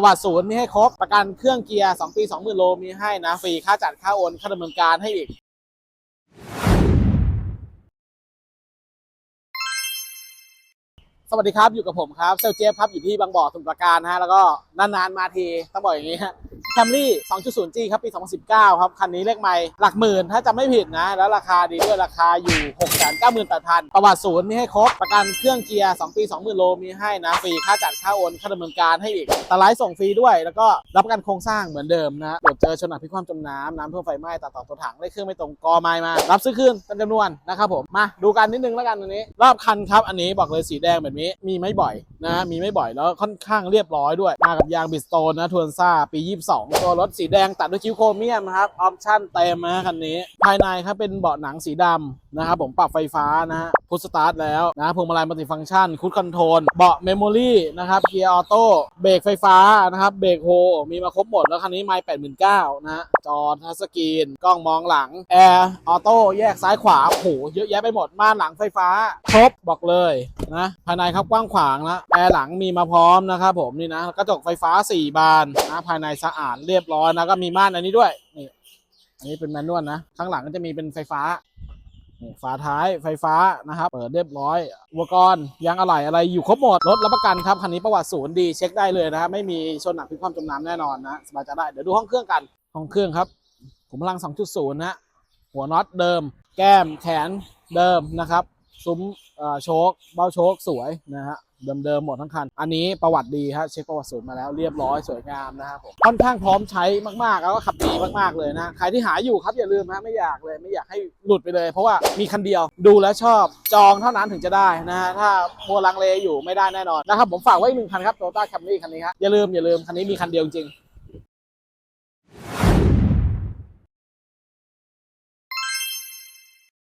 ประวัติศูนย์มีให้ครบ ประกันเครื่องเกียร์ 2 ปี 20,000 โลมีให้นะ ฟรีค่าจัดค่าโอน ค่าดำเนินการให้อีกสวัสดีครับ อยู่กับผมครับเซลเจฟครับอยู่ที่บางบ่อสมุทรปราการฮะแล้วก็นานๆมาทีต้องบอกอย่างนี้ฮะ แคมรี่ 2.0G ครับ ปี 2019 ครับ คันนี้เลขไม่หลักหมื่น ถ้าจำไม่ผิดนะ แล้วราคาดีด้วยราคาอยู่ 698,000 ประวัติศูนย์มีให้ครบ ประกันเครื่องเกียร์ 2 ปี 20,000 โลมีให้นะ ฟรีค่าจัดค่าโอน ค่าดำเนินการให้อีกตไลฟ์ส่งฟรีด้วย แล้วก็รับประกันโครงสร้างเหมือนเดิมนะตรวจเจอชนหนักพิคว่ำจมน้ำน้ำท่วมไฟไหม้ตัดต่อตัวถังเลขเครื่องไม่ตรงกอไม้มา รับซื้อคืนเป็นจำนวนนะครับผมมาดูกันนิดนึงแล้วกันอันนี้ รอบคันครับอันนี้บอกเลยสีแดงแบบนี้มีไม่บ่อย นะมีไม่บ่อยแล้วค่อนข้างเรียบร้อยด้วย มากับยางบิสโตนนะทวนซ่าปี 22 ตัวรถสีแดงตัดด้วยคิ้วโครเมียมครับออปชั่นเต็มนะคันนี้ ภายในครับเป็นเบาะหนังสีดำนะครับผมปรับไฟฟ้านะฮะพุชสตาร์ทแล้วนะพวงมาลัยมัลติฟังก์ชันคูดคอนโทรลเบาะเมมโมรี่นะครับเกียร์ออโต้เบรกไฟฟ้านะครับเบรกโฮมีมาครบหมดแล้วคันนี้ไม่แปดหมื่นเก้านะฮะจอทัชสกรีนกล้องมองหลังแอร์ออโต้แยกซ้ายขวาโอ้โหเยอะแยะไปหมดม่านหลังไฟฟ้าครบบอกเลย นะ ภายในครับกว้างขวางนะแอร์หลังมีมาพร้อมนะครับผมนี่นะกระจกไฟฟ้า 4 บานนะภายในสะอาดเรียบร้อยนะก็มีม่านอันนี้ด้วยนี่อันนี้เป็นแมนนวลนะข้างหลังก็จะมีเป็นไฟฟ้าฝาท้ายไฟฟ้านะครับ เปิดเรียบร้อย อุปกรณ์ยางอะไหล่อะไรอยู่ครบหมด รถรับประกันครับ คันนี้ประวัติศูนย์ดีเช็คได้เลยนะครับ ไม่มีชนหนักพิคว่ำจมน้ำแน่นอนนะสบายใจได้ เดี๋ยวดูห้องเครื่องกัน ห้องเครื่องครับขุมพลัง 2.0 นะ หัวน็อตเดิม แก้มแขนเดิมนะครับ ซุ้มเอ่อโชคเบ้าโชคสวยนะฮะเดิมๆหมดทั้งคัน อันนี้ประวัติดีฮะเช็คประวัติศูนย์มาแล้วเรียบร้อยสวยงามนะครับผมค่อนข้างพร้อมใช้มากๆแล้วก็ขับดีมากๆเลยนะ ใครที่หาอยู่ครับอย่าลืมฮะไม่อยากเลยไม่อยากให้หลุดไปเลย เพราะว่ามีคันเดียวดูแล้วชอบจองเท่านั้นถึงจะได้นะฮะถ้ามัวลังเลอยู่ไม่ได้แน่นอนนะครับผมฝากไว้หนึ่งคันครับโตต้าแคมรี่คันนี้ครับอย่าลืมอย่าลืมคันนี้มีคันเดียวจริง